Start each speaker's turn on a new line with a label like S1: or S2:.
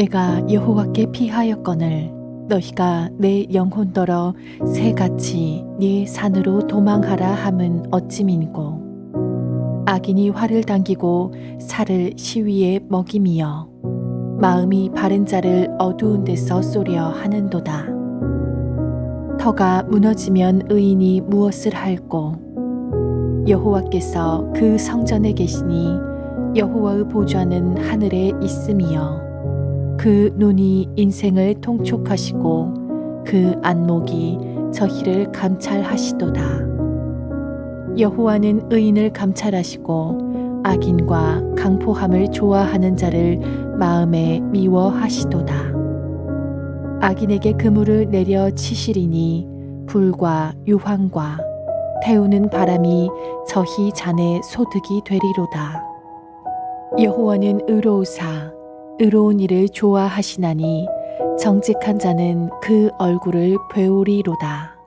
S1: 내가 여호와께 피하였거늘 너희가 내 영혼더러 새같이 네 산으로 도망하라 함은 어찌민고? 악인이 활을 당기고 살을 시위에 먹임이여. 마음이 바른 자를 어두운 데서 쏘려 하는도다. 터가 무너지면 의인이 무엇을 할꼬? 여호와께서 그 성전에 계시니 여호와의 보좌는 하늘에 있음이여 그 눈이 인생을 통촉하시고 그 안목이 저희를 감찰하시도다. 여호와는 의인을 감찰하시고 악인과 강포함을 좋아하는 자를 마음에 미워하시도다. 악인에게 그물을 내려 치시리니 불과 유황과 태우는 바람이 저희 잔의 소득이 되리로다. 여호와는 의로우사 의로운 일을 좋아하시나니 정직한 자는 그 얼굴을 배우리로다.